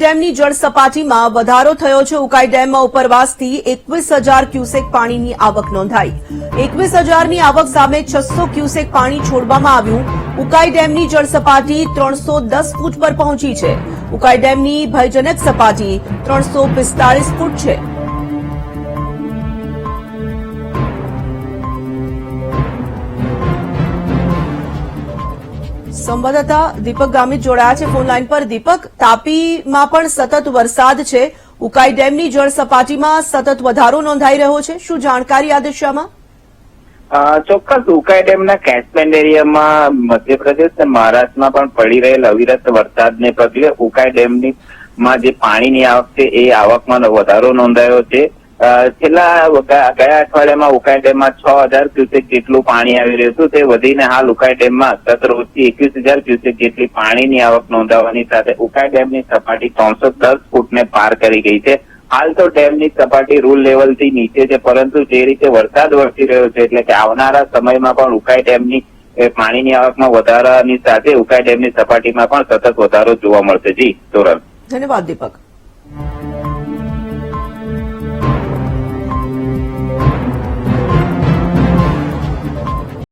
ડેમની જળ સપાટીમાં વધારો થયો છે. ઉકાઈ ડેમમાં ઉપરવાસથી એકવીસ હજાર ક્યુસેક પાણીની આવક નોંધાઈ. એકવીસ હજારની આવક સામે છસો ક્યુસેક પાણી છોડવામાં આવ્યું. ઉકાઈ ડેમની જળ સપાટી ત્રણસો દસ ફૂટ પર પહોંચી છે. ઉકાઈ ડેમની ભયજનક સપાટી ત્રણસો પિસ્તાળીસ ફૂટ છે. સંવાદદાતા દીપક ગામિત જોડાયા છે ફોનલાઈન પર. દીપક, તાપીમાં પણ સતત વરસાદ છે. ઉકાઈ ડેમની જળ સપાટીમાં સતત વધારો નોંધાઈ રહ્યો છે. શું જાણકારી આ દિશામાં? ચોક્કસ. ઉકાઈ ડેમના કેચમેન્ટ એરિયામાં મધ્યપ્રદેશ અને મહારાષ્ટ્રમાં પણ પડી રહેલ અવિરત વરસાદને પગલે ઉકાઈ ડેમની માં જે પાણીની આવક છે, એ આવકમાં વધારો નોંધાયો છે. છેલ્લા ગયા અઠવાડિયામાં ઉકાઈ ડેમમાં છ હજાર ક્યુસેક જેટલું પાણી આવી રહ્યું હતું. તે વધીને હાલ ઉકાઈ ડેમમાં સતત રોજથી એકવીસ હજાર ક્યુસેક જેટલી પાણીની આવક નોંધાવવાની સાથે ઉકાઈ ડેમની સપાટી ત્રણસો દસ ફૂટને પાર કરી ગઈ છે. હાલ તો ડેમની સપાટી રૂલ લેવલથી નીચે છે, પરંતુ જે રીતે વરસાદ વરસી રહ્યો છે એટલે કે આવનારા સમયમાં પણ ઉકાઈ ડેમની પાણીની આવકમાં વધારાની સાથે ઉકાઈ ડેમની સપાટીમાં પણ સતત વધારો જોવા મળશે. જી તોરણ ધન્યવાદ, દીપક.